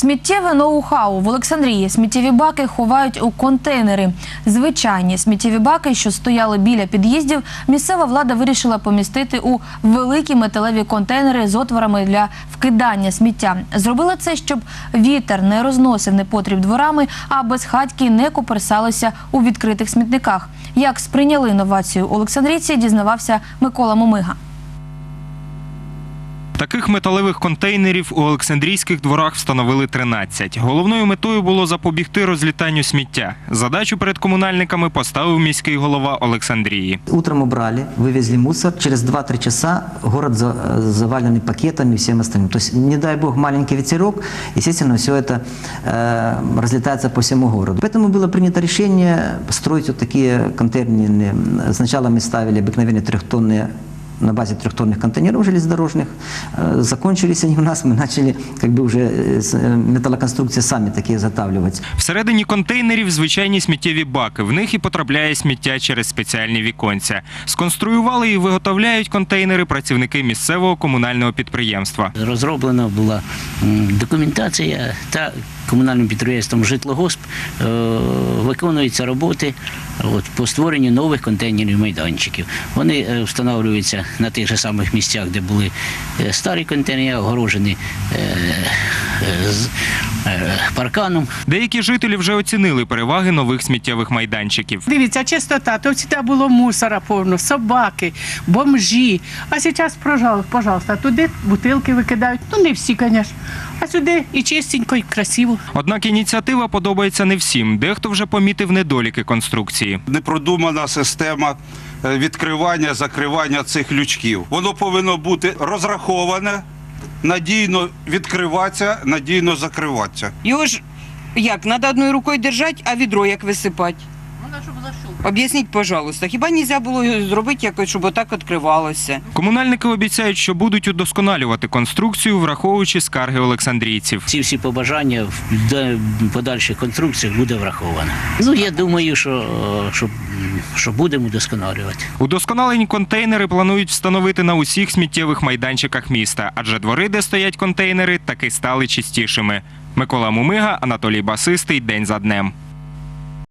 Сміттєве ноу-хау в Олександрії. Сміттєві баки ховають у контейнери. Звичайні сміттєві баки, що стояли біля під'їздів, місцева влада вирішила помістити у великі металеві контейнери з отворами для вкидання сміття. Зробила це, щоб вітер не розносив непотріб дворами, а безхатьки не куперсалися у відкритих смітниках. Як сприйняли інновацію олександрійці, дізнавався Микола Момига. Таких металевих контейнерів у Олександрійських дворах встановили 13. Головною метою було запобігти розлітанню сміття. Задачу перед комунальниками поставив міський голова Олександрії. Утром убрали, вывезли мусор. Через 2-3 часа город за- заваленный пакетами и всем остальным. То есть, не дай бог, маленький ветерок, естественно, все это э, разлетается по всему городу. Поэтому было принято решение строить вот такие контейнерные. Сначала мы ставили обыкновенные трехтонные на базе трехтонных контейнеров железнодорожных. Э, Закончились они у нас, мы начали как бы уже э, с- э, металлоконструкции сами такие изготавливать. Всередині контейнерів звичайні сміттєві баки. В них і потрапляє сміття через спеціальні віконця. Сконструювали і виготовляють контейнери працівники місцевого комунального підприємства. Розроблена була м, документація та комунальним підприємством Житлогосп е, виконуються роботи от, по створенню нових контейнерів майданчиків. Вони е, встановлюються на тих же самих місцях, де були е, старі контейнери, огорожені е, е, з парканом. Деякі жителі вже оцінили переваги нових сміттєвих майданчиків. Дивіться, чистота, то завжди було мусора повно, собаки, бомжі. А зараз, пожалуйста, туди бутилки викидають. Ну не всі, звісно. А сюди і чистенько, і красиво. Однак ініціатива подобається не всім. Дехто вже помітив недоліки конструкції. непродумана система відкривання, закривання цих лючків. Воно повинно бути розраховане, надійно відкриватися, надійно закриватися. Його ж як, треба одною рукою держати, а відро як висипати? Об'ясніть, пожалуйста, хіба нельзя було зробити якось, щоб отак відкривалося? Комунальники обіцяють, що будуть удосконалювати конструкцію, враховуючи скарги олександрійців. Ці всі побажання в подальших конструкціях буде враховано. Ну я думаю, що, е, що, що будемо досконалювати. Удосконалені контейнери планують встановити на усіх сміттєвих майданчиках міста, адже двори, де стоять контейнери, таки стали чистішими. Микола Мумига, Анатолій Басистий. День за днем.